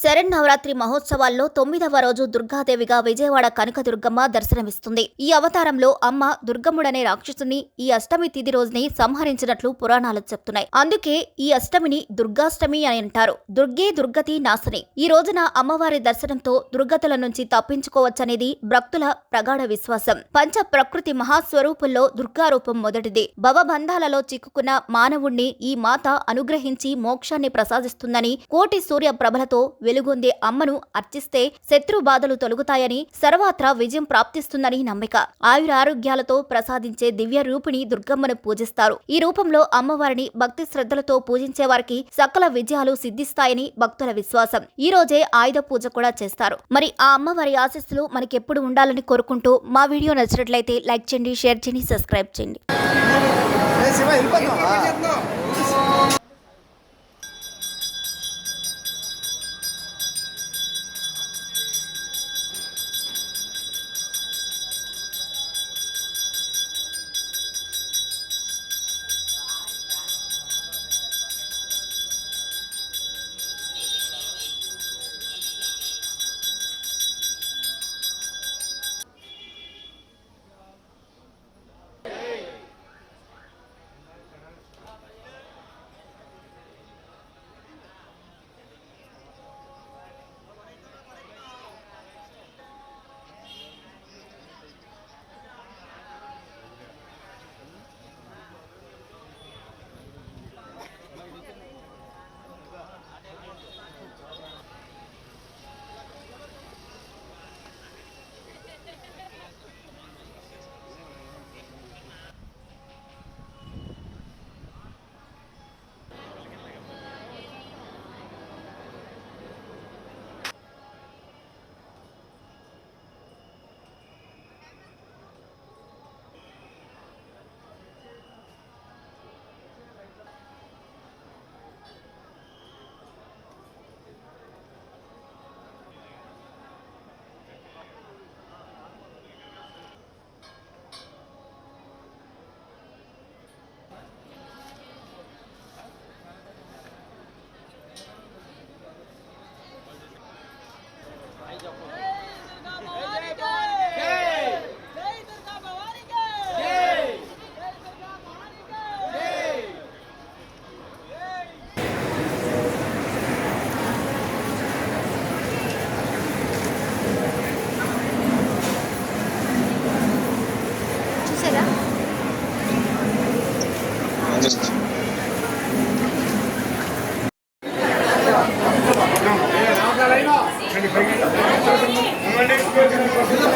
శరన్నవరాత్రి మహోత్సవాల్లో తొమ్మిదవ రోజు దుర్గాదేవిగా విజయవాడ కనకదుర్గమ్మ దర్శనమిస్తుంది. ఈ అవతారంలో అమ్మ దుర్గమ్ముడనే రాక్షసుని ఈ అష్టమి తిథి రోజుని సంహరించినట్లు పురాణాలు చెప్తున్నాయి. అందుకే ఈ అష్టమిని దుర్గాష్టమి అని అంటారు. దుర్గే దుర్గతి నాశని. ఈ రోజున అమ్మవారి దర్శనంతో దుర్గతుల నుంచి తప్పించుకోవచ్చనేది భక్తుల ప్రగాఢ విశ్వాసం. పంచ ప్రకృతి మహాస్వరూపుల్లో దుర్గారూపం మొదటిది. భవబంధాలలో చిక్కుకున్న మానవుణ్ణి ఈ మాత అనుగ్రహించి మోక్షాన్ని ప్రసాదిస్తుందని కోటి సూర్య ప్రభలతో వెలుగొందే అమ్మను అర్చిస్తే శత్రు బాధలు తొలగుతాయని సర్వాత్ర విజయం ప్రాప్తిస్తుందని నమ్మిక. ఆయురారోగ్యాలతో ప్రసాదించే దివ్య రూపిణి దుర్గమ్మను పూజిస్తారు. ఈ రూపంలో అమ్మవారిని భక్తి శ్రద్ధలతో పూజించే వారికి సకల విజయాలు సిద్ధిస్తాయని భక్తుల విశ్వాసం. ఈ రోజే ఆయుధ పూజ కూడా చేస్తారు. మరి ఆ అమ్మవారి ఆశీస్సులు మనకెప్పుడు ఉండాలని కోరుకుంటూ మా వీడియో నచ్చినట్లయితే లైక్ చేయండి షేర్ చేయండి సబ్స్క్రైబ్ చేయండి. ఏ శివ వెళ్ళిపోతున్నావా చూసారా Thank you.